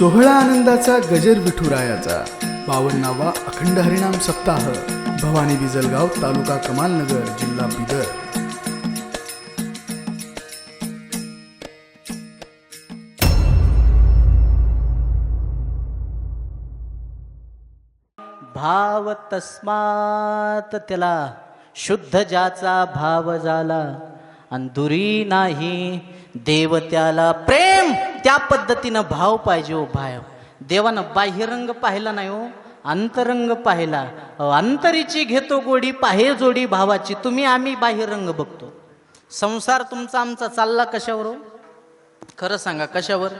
सोहळा आनंदाचा गजर विठुरायाचा. बावन्नावा अखंड हरिणाम सप्ताह. भवानी बिजलगाव तालुका कमालनगर जिल्हा बिदर. भाव तस्मात त्याला शुद्ध ज्याचा भाव झाला. अंधुरी नाही देव त्याला प्रेम त्या पद्धतीनं भाव पाहिजे हो भाव देवानं बाह्यरंग पाहिला नाही हो अंतरंग पाहिला. अंतरीची घेतो गोडी पाहे जोडी भावाची तुम्ही आम्ही बाह्यरंग बघतो. संसार तुमचा आमचा चालला कशावर हो? खरं सांगा कशावर?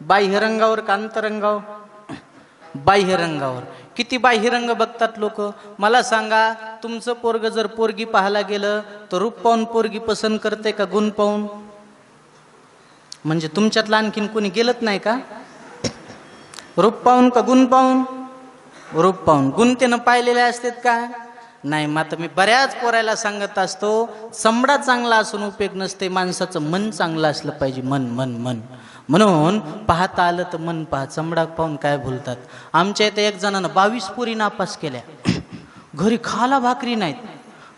बाह्यरंगावर का अंतरंगावर? बाह्यरंगावर. किती बाह्यरंग बघतात लोक. मला सांगा तुमचं पोरग जर पोरगी पाहायला गेलं तर रूप पाहून पोरगी पसंत करते का गुण पाहून? म्हणजे तुमच्यातलं आणखीन कोणी गेलत नाही का? रूप पाहून का गुण पाहून? रूप पाहून. गुण त्यानं पाहिलेले असतात का? नाही मात्र मी बऱ्याच पोरायला सांगत असतो चमडा चांगला असून उपयोग नसते माणसाचं मन चांगलं असलं पाहिजे मन मन मन. म्हणून पाहता आलं तर मन पाहा चमडा पाहून काय बोलतात? आमच्या इथे एक जणानं बावीस पुरी नापास केल्या. घरी खाला भाकरी नाहीत.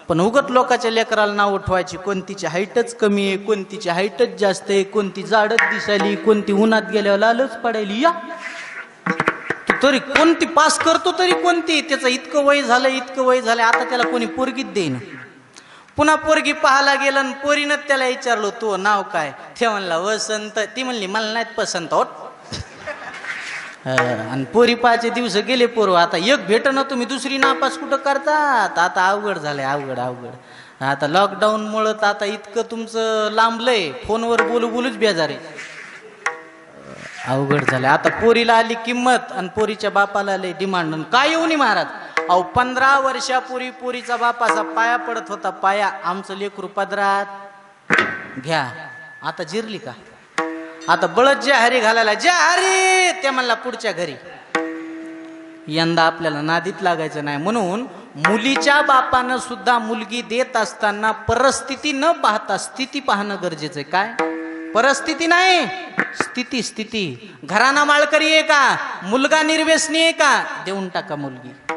पण उगत लोकाच्या लेकराला नाव उठवायची कोणतीची हाईटच कमी आहे कोणतीची हाईटच जास्त आहे कोणती जाडच दिसायली कोणती उन्हात गेल्यावर लालच पडायली. या. तरी कोणती पास करतो तरी कोणती? त्याचं इतकं वय झालं इतकं वय झालं आता त्याला कोणी पोरगीत देईन. पुन्हा पोरगी पाहायला गेलं आणि पोरीनं त्याला विचारलो तो नाव काय? ते म्हणला वसंत. ती म्हणली मला नाहीत पसंत होत आणि पोरी पाहायचे दिवस गेले पोरं. आता एक भेट ना तुम्ही दुसरी नापास कुठं करतात? आता अवघड झालंय अवघड अवघड. आता लॉकडाऊनमुळं तर आता इतकं तुमचं लांबलंय फोनवर बोलू बोलूच बेजार अवघड झालं आता पोरीला आली किंमत आणि पोरीच्या बापाला आली डिमांड काय येऊ नये महाराज? अहो पंधरा वर्षापूर्वी पोरीचा बाप असा पाया पडत होता. पाया. आमचं लेकरू पदरात. घ्या. आता जिरली का? आता बळद ज्या हरी घालायला ज्या हरी! ते म्हणला पुढच्या घरी. यंदा आपल्याला नादीत लागायचं नाही. म्हणून मुलीच्या बापानं सुद्धा मुलगी देत असताना परिस्थिती न पाहता स्थिती पाहणं गरजेचं आहे. काय? परिस्थिती नाही. स्थिती स्थिती. घराना माळकरी आहे का? मुलगा निर्व्यसनी आहे का? देऊन टाका मुलगी.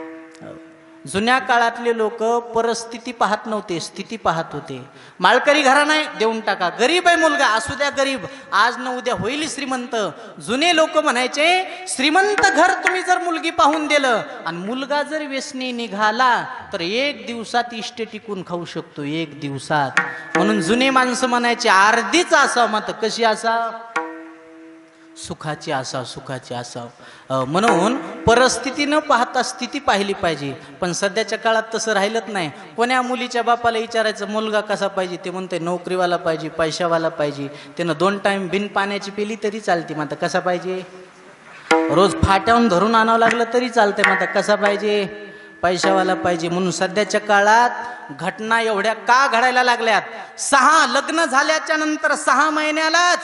जुन्या काळातले लोक परिस्थिती पाहत नव्हते स्थिती पाहत होते. माळकरी घरा नाही देऊन टाका. गरीब आहे मुलगा असू द्या गरीब. आज न उद्या होईल श्रीमंत. जुने लोक म्हणायचे श्रीमंत घर तुम्ही जर मुलगी पाहून दिलं आणि मुलगा जर व्यसनी निघाला तर एक दिवसात इष्ट टिकून खाऊ शकतो एक दिवसात. म्हणून जुने माणसं म्हणायचे अर्धीच असा मत कशी असा सुखाची असाव सुखाची असाव. म्हणून परिस्थिती न पाहता स्थिती पाहिली पाहिजे. पण सध्याच्या काळात तसं राहिलंच नाही. कोण्या मुलीच्या बापाला विचारायचं मुलगा कसा पाहिजे? ते म्हणते नोकरीवाला पाहिजे पैशावाला पाहिजे. त्यानं दोन टाईम बिन पाण्याची पेली तरी चालते मग कसा पाहिजे? रोज फाट्याहून धरून आणावं लागलं तरी चालतंय मग कसा पाहिजे? पैशावाला पाहिजे म्हणून सध्याच्या काळात घटना एवढ्या का घडायला लागल्यात? सहा लग्न झाल्याच्यानंतर सहा महिन्यालाच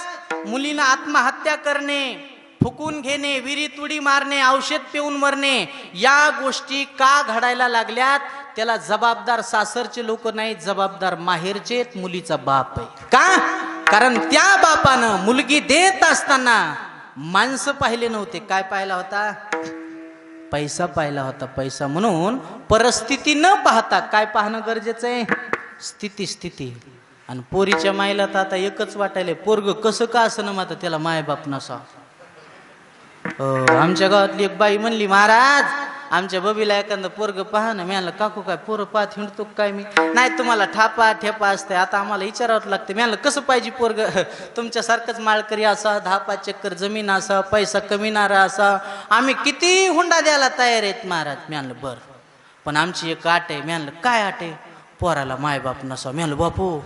मुलीनं आत्महत्या करणे फुकून घेणे विहिरीत उडी मारणे औषध पिऊन मरणे या गोष्टी का घडायला लागल्यात? त्याला जबाबदार सासरचे लोक नाहीत जबाबदार माहेरचे मुलीचा बाप आहे. का? कारण त्या बापानं मुलगी देत असताना माणसं पाहिले नव्हते. काय पाहिला होता? पैसा पाहिला होता पैसा म्हणून परिस्थिती न पाहता. काय पाहणं गरजेचं आहे? स्थिती स्थिती. आणि पोरीच्या माईला तर आता एकच वाटायला पोरग कसं का असं ना माता त्याला मायबाप नसा. आमच्या गावातली एक बाई म्हणली महाराज आमच्या बबीला एखादं पोरग पहा ना मी काकू काय पोरं पाहत हिंडतो काय मी? नाही तुम्हाला ठापा ठेपा असते आता आम्हाला विचारावं लागतं. मी कसं पाहिजे पोरग? तुमच्यासारखंच माळकरी असा दहा पाच चक्कर जमीन असा पैसा कमीनारा असा. आम्ही किती हुंडा द्यायला तयार आहेत महाराज? मी आणलं बरं. पण आमची एक आट आहे. मी आणलं काय आट आहे? पोराला मायबाप नसा मी आणलं बापू.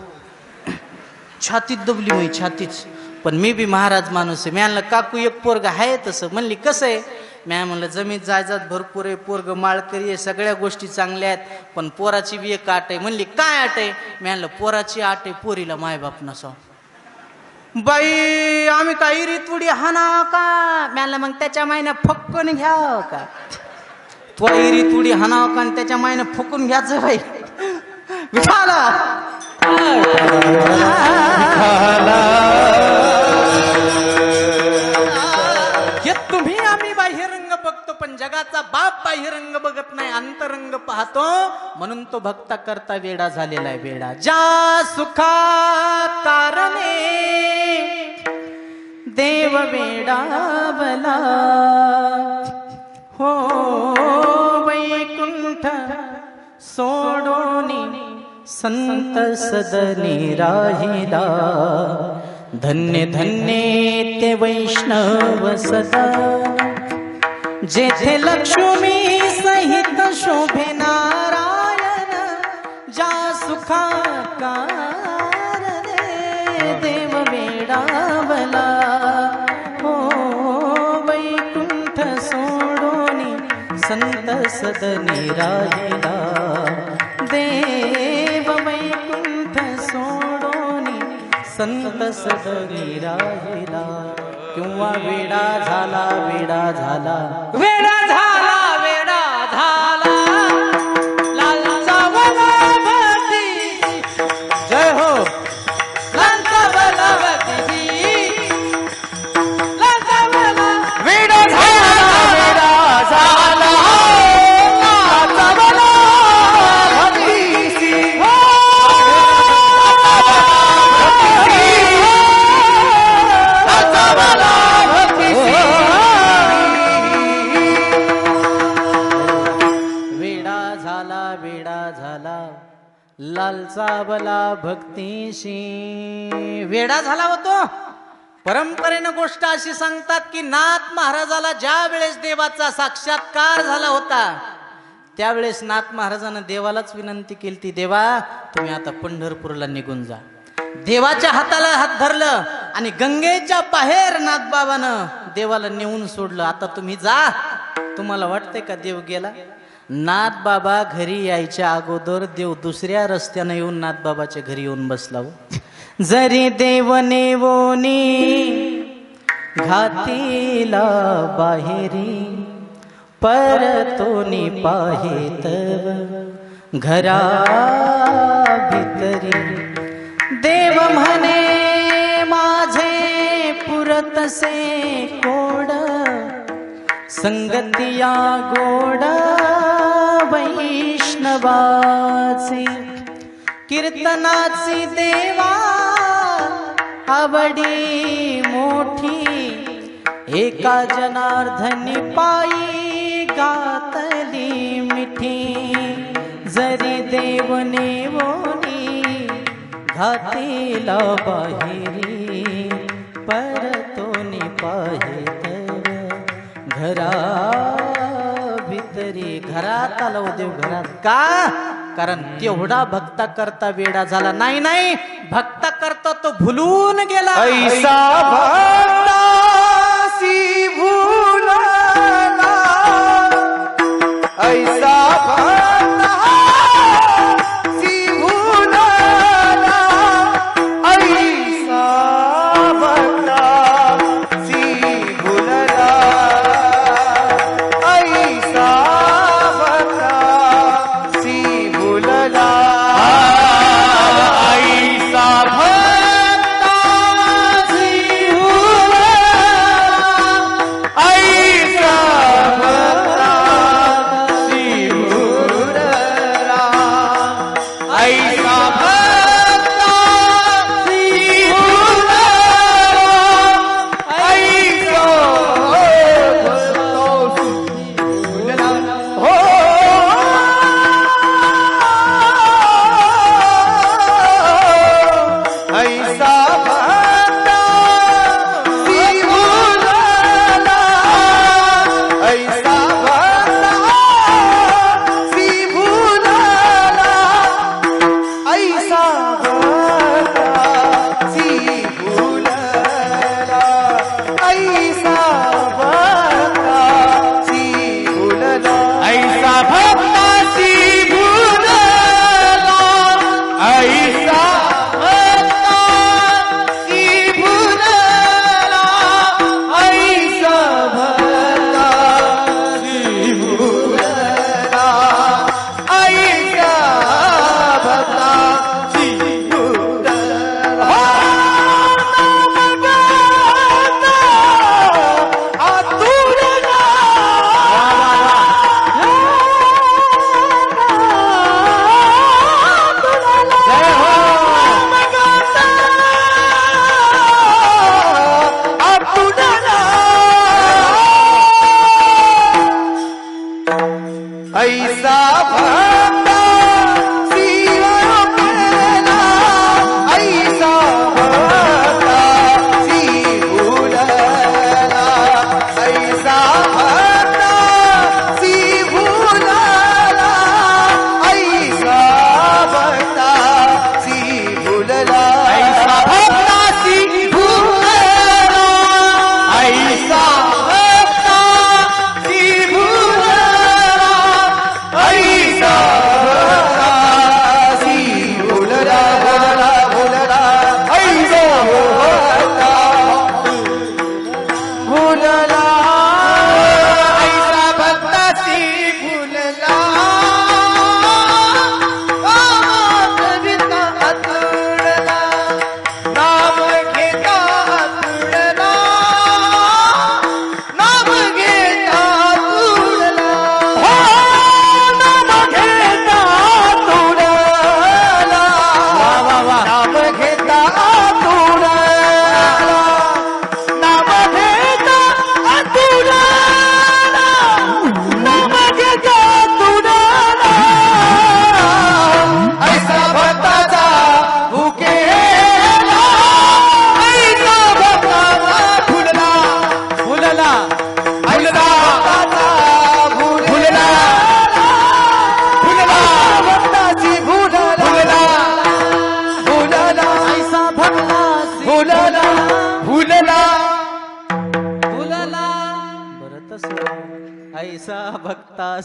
छातीत दबली मी छातीच. पण मी बी महाराज माणूस आहे. मी आणलं काकू एक पोरग आहे तसं. म्हणली कसं आहे? म्या म्हणलं जमीन जायजात भरपूर आहे पोरग माळकरी आहे सगळ्या गोष्टी चांगल्या आहेत पण पोराची बी एक आट आहे. म्हणली काय आट आहे? मी आणलं पोराची आट आहे पोरीला मायबाप नसो बाई आम्ही काही रितुडी हाना का? म्याला मग त्याच्या मायने फक्कन घ्या का? तो रितुडी हाणाव का आणि त्याच्या मायने फुकून घ्यायचं बाई? विठाला हे तुम्ही आम्ही बाह्यरंग बघतो पण जगाचा बाप बाह्यरंग बघत नाही अंतरंग पाहतो. म्हणून तो भक्ता करता वेडा झालेला आहे वेडा. ज्या सुखा कारणे देव वेडा बला. हो वैकुंठ सोडोनी संत सदनी राहिला धन्य धन्य ते वैष्णव सदा। जेथे लक्ष्मी सहित शोभे नारायण जा सुखा देव वेडावला। हो वैकुंठ सोडोनी संत सदनी राहिला देव संत सदगी राहिला किंवा वेडा झाला वेडा झाला. वेडा लाभला बला भक्तीशी. वेडा झाला होतो परंपरेनं गोष्ट अशी सांगतात की नाथ महाराजाला ज्या वेळेस देवाचा साक्षात्कार झाला होता त्यावेळेस नाथ महाराजानं देवालाच विनंती केली ती देवा तुम्ही आता पंढरपूरला निघून जा. देवाच्या हाताला हात धरलं आणि गंगेच्या बाहेर नाथबाबानं देवाला नेऊन सोडलं. आता तुम्ही जा. तुम्हाला वाटतंय का देव गेला? नाथ बाबा घरी यायच्या अगोदर देव दुसऱ्या रस्त्यानं येऊन नाथबाबाच्या घरी येऊन बसला हो. जरी देव नेवोनी घातीला बाहेरी परतोनी पाहित घरा भितरी देव म्हणे माझे पुरतसे कोड संगतिया गोडा वैष्णवाचे कीर्तनाची देवा आवडी मोठी एका जनार्दनी पायी गातली मिठी. जरी देव नेवोनी घातीला बाहेरी परतोनी पाहे तव घरा तरी घरात आला देव घरात. का? कारण तेवढा भक्ता करता वेडा झाला. नाही नाही भक्ता करता तो भुलून गेला.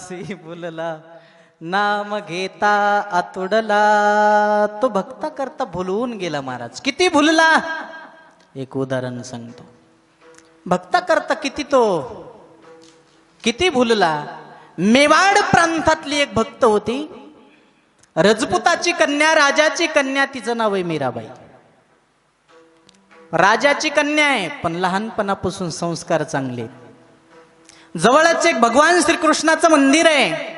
भक्तासी बोलला नाम घेता आतुडला तो भक्ता करता भुलवून गेला महाराज. किती भुलला? एक उदाहरण सांगतो. भक्ता करता किती तो? किती भुलला? मेवाड प्रांतातली एक भक्त होती. रजपुताची कन्या राजाची कन्या तिचं नाव आहे मीराबाई. राजाची कन्या आहे पण लहानपणापासून संस्कार चांगले आहेत. जवळच एक भगवान श्रीकृष्णाचं मंदिर आहे.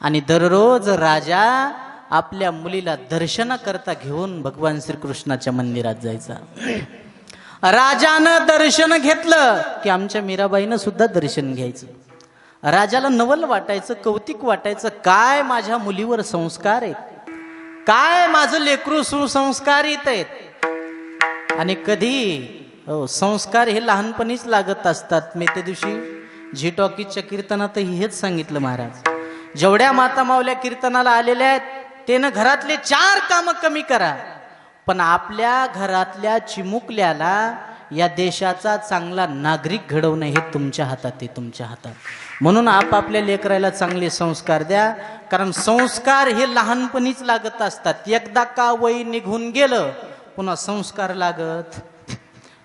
आणि दररोज राजा आपल्या मुलीला दर्शन करता घेऊन भगवान श्रीकृष्णाच्या मंदिरात जायचा. राजानं दर्शन घेतलं की आमच्या मीराबाईनं सुद्धा दर्शन घ्यायचं. राजाला नवल वाटायचं कौतिक वाटायचं काय माझ्या मुलीवर संस्कार आहेत? काय माझं लेकरू सुसंस्कारित आहेत? आणि कधी हो संस्कार हे लहानपणीच लागत असतात. मी त्या दिवशी झी टॉकीजच्या कीर्तनातही हेच सांगितलं महाराज. जेवढ्या माता मावल्या कीर्तनाला आलेल्या आहेत त्यानं घरातले चार कामं कमी करा. पण आपल्या घरातल्या चिमुकल्याला या देशाचा चांगला नागरिक घडवणं हे तुमच्या हातात आहे तुमच्या हातात. म्हणून आपापल्या लेकराला चांगले संस्कार द्या. कारण संस्कार हे लहानपणीच लागत असतात. एकदा का वय निघून गेलं पुन्हा संस्कार लागत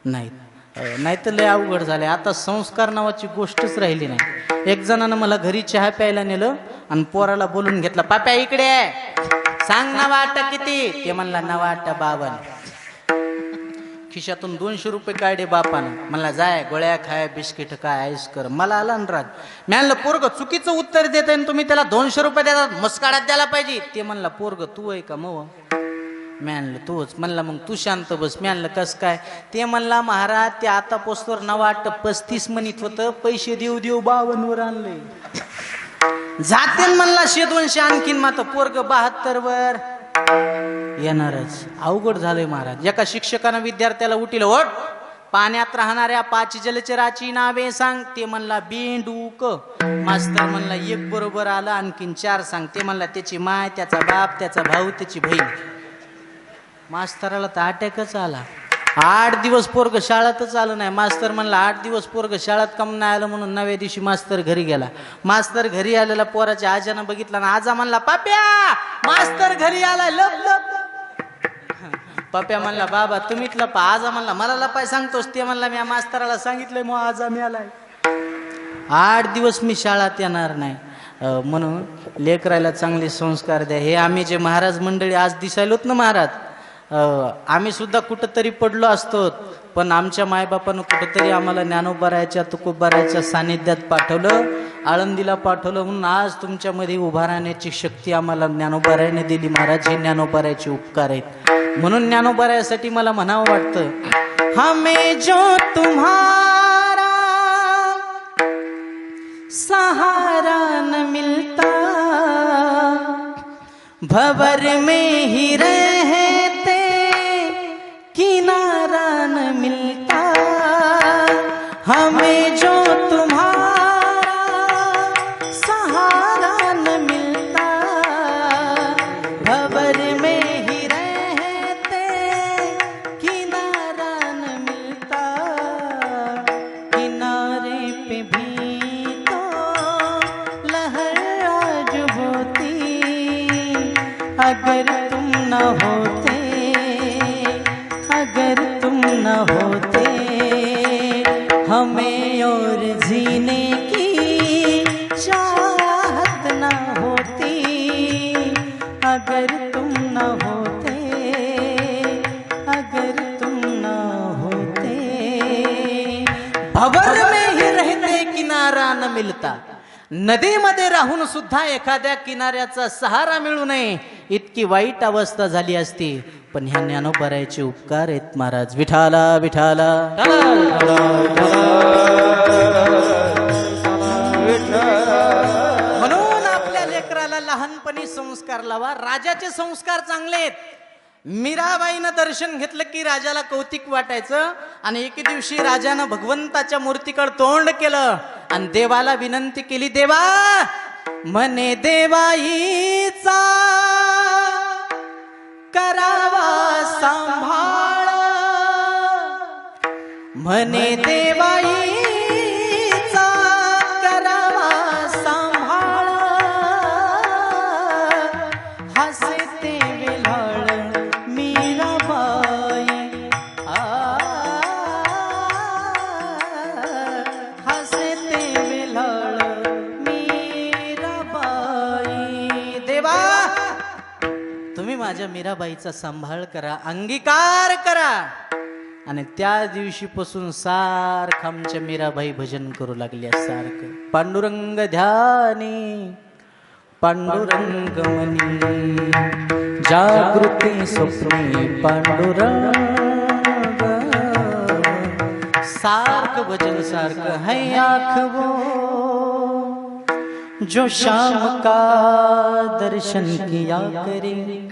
नाहीत. नाही तर लय अवघड झाले आता संस्कार नावाची गोष्टच राहिली नाही. एक जणानं मला घरी चहा प्यायला नेलं आणि पोराला बोलून घेतलं पाप्या इकडे सांग ना वाट किती. ते म्हणला ना वाट बावन. खिशातून दोनशे रुपये काढे बापानं. म्हणला जाय गोळ्या खाय बिस्किट काय आईस कर. मला आला ना राग मी आणलं पोरग चुकीचं उत्तर देत आहे तुम्ही त्याला दोनशे रुपये देतात मस्काडात द्यायला पाहिजे. ते म्हणला पोरग तू आहे का मग मी आणलं तूच. म्हणला मग तू शांत बस. मी आणलं कस काय? ते म्हणला महाराज ते आता पोस्टवर नवाट पस्तीस म्हणित होतं. पैसे देऊ देऊ बावनवर आणले जाते म्हणला शे दोनशे आणखीन मात्र पोरग बहात्तर वर येणारच. अवघड झालंय महाराज. एका शिक्षकानं विद्यार्थ्याला उठील ओट पाण्यात राहणाऱ्या पाच जलचराची नावे सांग. ते म्हणला बेंडूक मास्तर म्हणला एक बरोबर आला आणखीन चार सांग. ते म्हणला त्याची माय त्याचा बाप त्याचा भाऊ त्याची बहीण. मास्तराला तर अटॅकच आला. आठ दिवस पोरग शाळेतच आलं नाही. मास्तर म्हणला आठ दिवस पोरग शाळेत कम नाही आलं म्हणून नव्या दिवशी मास्तर घरी गेला. मास्तर घरी आलेला पोराच्या आजानं बघितला ना आजा म्हणला पाप्या मास्तर घरी आलाय लप लप. पप्या म्हणला बाबा तुम्हीच लपा. आजा म्हणला मला लपाय सांगतोस. ते म्हणला मी या मास्तराला सांगितलंय मग आजा मी आलाय आठ दिवस मी शाळेत येणार नाही. म्हणून लेकरायला चांगले संस्कार द्या. हे आम्ही जे महाराज मंडळी आज दिसायलोत ना महाराज? आम्ही सुद्धा कुठंतरी पडलो असतो पण आमच्या मायबापानं कुठंतरी आम्हाला ज्ञानोबारायच्या तुकोबारायच्या सानिध्यात पाठवलं आळंदीला पाठवलं म्हणून आज तुमच्यामध्ये उभा राहण्याची शक्ती आम्हाला ज्ञानोबारायने दिली. महाराज हे ज्ञानोबारायचे उपकार आहेत. म्हणून ज्ञानोबारायासाठी मला म्हणावं वाटतं हमे जो तुम्हारा सहारा न मिलता भवर में ही रहते हमें जो तुम्हारा सहारा न मिलता भवर में ही रहते किनारा न मिलता। किनारे पे भी तो लहर आज होती, अगर तुम न होते, अगर तुम न होते। जीने की चाहत न होती। अगर तुम न होते अगर तुम न होते। भवर में ही रहते किनारा न मिलता। नदीमध्ये राहून सुद्धा एखाद्या किनाऱ्याचा सहारा मिळू नये इतकी वाईट अवस्था झाली असती. पण ह्या ज्ञानोबरायचे उपकार आहेत महाराज. विठाला विठाला. म्हणून आपल्या लेकराला लहानपणी संस्कार लावा. राजाचे संस्कार चांगले आहेत. मीराबाईनं दर्शन घेतलं की राजाला कौतिक वाटायचं आणि एके दिवशी राजानं भगवंताच्या मूर्तीकडे तोंड केलं आणि देवाला विनंती केली देवा मने देवाईचा करावा सांभाळ. म्हणे देवाई मीराबाईचा सांभाळ करा अंगीकार करा. आणि त्या दिवशीपासून सारखं आमच्या मीराबाई भजन करू लागल्या सारखं. पांडुरंग ध्यानी पांडुरंग मनी जागृती स्वप्ने पांडुरंग. सारखं भजन सारखं है आखवो जो शाम का दर्शन किया करे.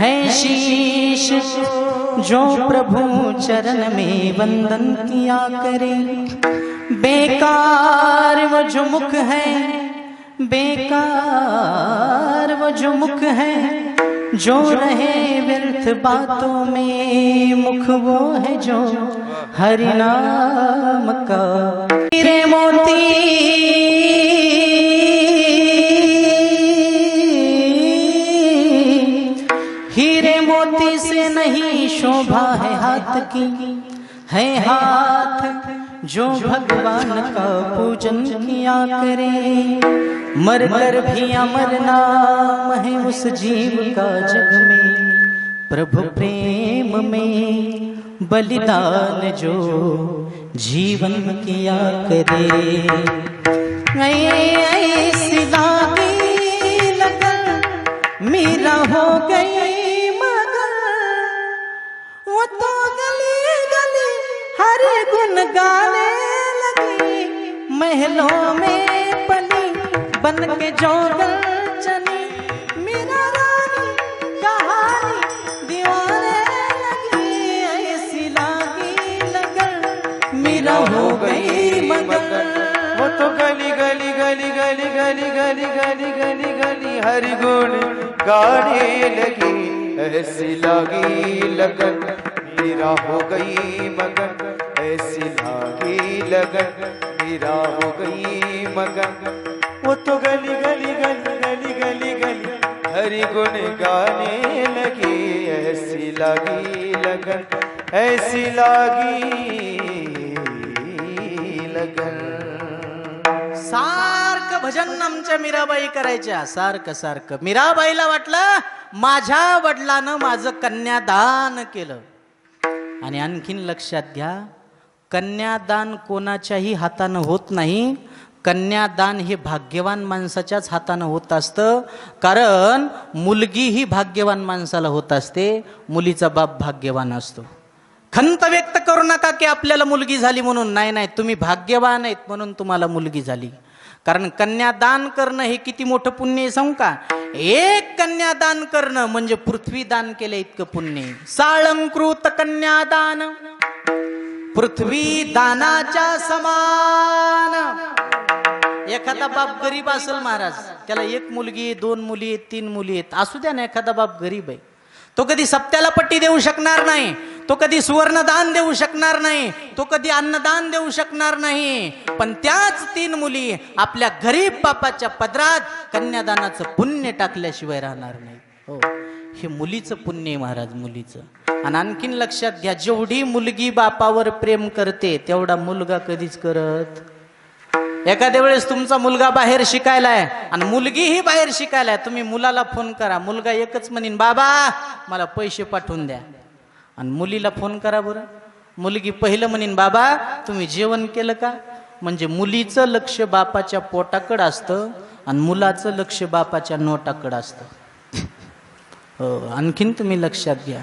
है शीश, जो प्रभु चरण में वंदन किया करे। बेकार वो जो मुख है, बेकार वो जो मुख है, जो रहे व्यर्थ बातों में, मुख वो है जो हरि नाम का। मोती की है हाथ जो भगवान का पूजन किया करे। मर कर भी अमर नाम है उस जीव का जग में। प्रभु प्रेम में बलिदान जो जीवन किया करे। लगन मेरा हो गई मगर वो तो हर गुण गाने लगी, महलों में पली बन के जोगल चली। मेरा रानी कहानी दीवाने लगी, ऐसी लागी लगन मेरा हो गई मगर। वो तो गली गली गली गली गली गली गली गली गली, हरि गुण गाने लगी, ऐसी लगी लगन मेरा हो गई मगन ऐसी लागी लगन मेरा हो गई मगन। वो तो गली गली गली गली गली गली हरि गुण गाने लगी ऐसी लागी लगन ऐसी लागी लगन। सारखं भजन आमच्या मीराबाई करायच्या सारखं सारखं मीराबाईला वाटलं माझ्या वडिलानं माझं कन्यादान केलं. आणि आणखीन लक्षात घ्या कन्यादान कोणाच्याही हातानं होत नाही. कन्यादान हे भाग्यवान माणसाच्याच हातानं होत असतं. कारण मुलगी ही भाग्यवान माणसाला होत असते. मुलीचा बाप भाग्यवान असतो. खंत व्यक्त करू नका की आपल्याला मुलगी झाली म्हणून. नाही नाही तुम्ही भाग्यवान आहेत म्हणून तुम्हाला मुलगी झाली. कारण कन्यादान करणं हे किती मोठं पुण्य आहे सांगू का? एक कन्यादान करणं म्हणजे पृथ्वी दान केलं इतकं पुण्य साळंकृत कन्यादान. पृथ्वी दानाच्या समान. एखादा बाप गरीब असेल महाराज त्याला एक मुलगी दोन मुली तीन मुली आहेत. असू द्या ना एखादा बाप गरीब आहे. तो कधी सप्त्याला पट्टी देऊ शकणार नाही तो कधी सुवर्णदान देऊ शकणार नाही तो कधी अन्नदान देऊ शकणार नाही. पण त्याच तीन मुली आपल्या गरीब बापाच्या पदरात कन्यादानाचं पुण्य टाकल्याशिवाय राहणार नाही. हो. हे मुलीचं पुण्य आहे महाराज मुलीचं. आणि आणखीन लक्षात घ्या जेवढी मुलगी बापावर प्रेम करते तेवढा मुलगा कधीच करत. एखाद्या वेळेस तुमचा मुलगा बाहेर शिकायला आहे आणि मुलगीही बाहेर शिकायला आहे तुम्ही मुलाला फोन करा. मुलगा एकच म्हणीन बाबा मला पैसे पाठवून द्या. आणि मुलीला फोन करा बरं. मुलगी पहिलं म्हणीन बाबा तुम्ही जेवण केलं का? म्हणजे मुलीचं लक्ष बापाच्या पोटाकडं असतं आणि मुलाचं लक्ष बापाच्या नोटाकडं असतं. हो, हो. आणखीन तुम्ही लक्षात घ्या.